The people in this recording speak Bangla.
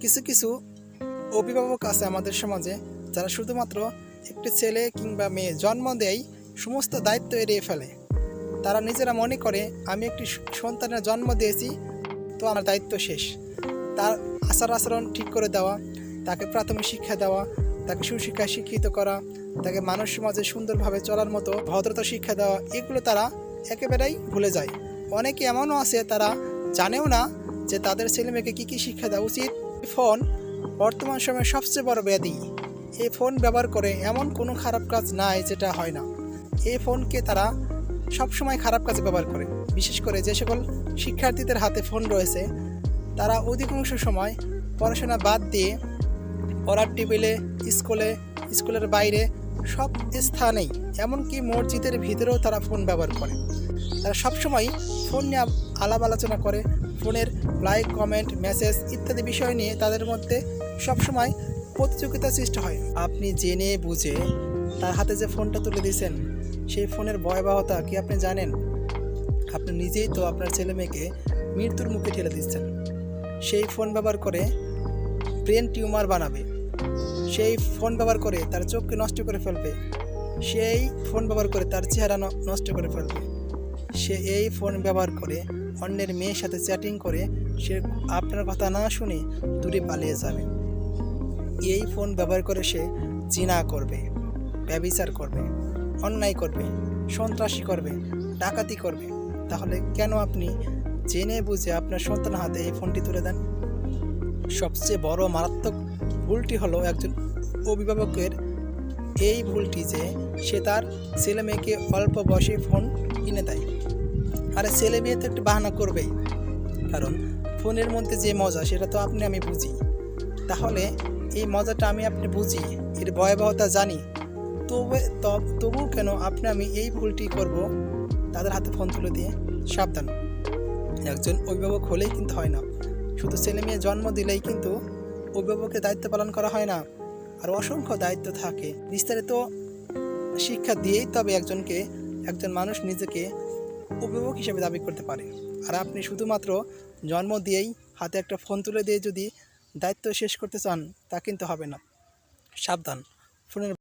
কিছু কিছু অভিভাবক আছে আমাদের সমাজে, যারা শুধুমাত্র একটি ছেলে কিংবা মেয়ে জন্ম দেয়, সমস্ত দায়িত্ব এড়িয়ে ফেলে। তারা নিজেরা মনে করে, আমি একটি সন্তানের জন্ম দিয়েছি, তো আমার দায়িত্ব শেষ। তার আচার আচরণ ঠিক করে দেওয়া, তাকে প্রাথমিক শিক্ষা দেওয়া, তাকে সুশিক্ষায় শিক্ষিত করা, তাকে মানুষ সমাজে সুন্দরভাবে চলার মতো ভদ্রতা শিক্ষা দেওয়া, এগুলো তারা একেবারেই ভুলে যায়। অনেকে এমনও আছে, তারা জানেও না যে তাদের ছেলেমেয়েকে কী কী শিক্ষা দেওয়া উচিত? ফোন বর্তমান সময়ে সবচেয়ে বড় ব্যাধি। এই ফোন ব্যবহার করে এমন কোনো খারাপ কাজ নাই যেটা হয় না। এই ফোনকে তারা সবসময় খারাপ কাজে ব্যবহার করে। বিশেষ করে যে সকল শিক্ষার্থীদের হাতে ফোন রয়েছে, তারা অধিকাংশ সময় পড়াশোনা বাদ দিয়ে পড়ার টেবিলে, স্কুলে, স্কুলের বাইরে সব স্থানেই, এমনকি মসজিদের ভিতরেও তারা ফোন ব্যবহার করে। তারা সবসময় ফোন নিয়ে আলাপ আলোচনা করে ফোনের লাইক, কমেন্ট, মেসেজ ইত্যাদি বিষয় নিয়ে তাদের মধ্যে সবসময় প্রতিযোগিতা সৃষ্টি হয়। আপনি জেনে বুঝে তার হাতে যে ফোনটা তুলে দিয়েছেন, সেই ফোনের ভয়াবহতা কি আপনি জানেন? আপনি নিজেই তো আপনার ছেলে মেয়েকে মৃত্যুর মুখে ঠেলে দিচ্ছেন। সেই ফোন ব্যবহার করে ব্রেন টিউমার বানাবে। সেই ফোন ব্যবহার করে তার চোখকে নষ্ট করে ফেলবে। সেই ফোন ব্যবহার করে তার চেহারা নষ্ট করে ফেলবে। সে এই ফোন ব্যবহার করে অন্যের মেয়ের সাথে চ্যাটিং করে সে আপনার কথা না শুনে দূরে পালিয়ে যাবে। এই ফোন ব্যবহার করে সে জিনা করবে, ব্যবিচার করবে, অন্যায় করবে, সন্ত্রাসী করবে, ডাকাতি করবে। তাহলে কেন আপনি জেনে বুঝে আপনার সন্তানের হাতে এই ফোনটি তুলে দেন? সবচেয়ে বড় মারাত্মক ভুলটি হলো একজন অভিভাবকের এই ভুলটি যে সে তার ছেলে মেয়েকে অল্প বয়সে ফোন কিনে দেয়। আরে ছেলে মেয়ে তো একটু বাহানা করবেই। কারণ ফোনের মধ্যে যে মজা, সেটা তো আপনি, আমি বুঝি। তাহলে এই মজাটা আমি আপনি বুঝি, এর ভয়াবহতা জানি। তবে, তব- তবুও কেন আপনি, আমি এই ভুলটি করব? তাদের হাতে ফোন তুলে দিয়ে, সাবধান। একজন অভিভাবক হলেই কিন্তু হয় না। শুধু ছেলে মেয়ে জন্ম দিলেই কিন্তু অভিভাবকের দায়িত্ব পালন করা হয় না। আর অসংখ্য দায়িত্ব থাকে। বিস্তারিত শিক্ষা দিয়েই তবে একজনকে, একজন মানুষ নিজেকে অভিভাবক হিসেবে দাবি করতে পারে। আর আপনি শুধুমাত্র জন্ম দিয়েই হাতে একটা ফোন তুলে দিয়ে যদি দায়িত্ব শেষ করতে চান, তা কিন্তু হবে না। সাবধান। ফোনের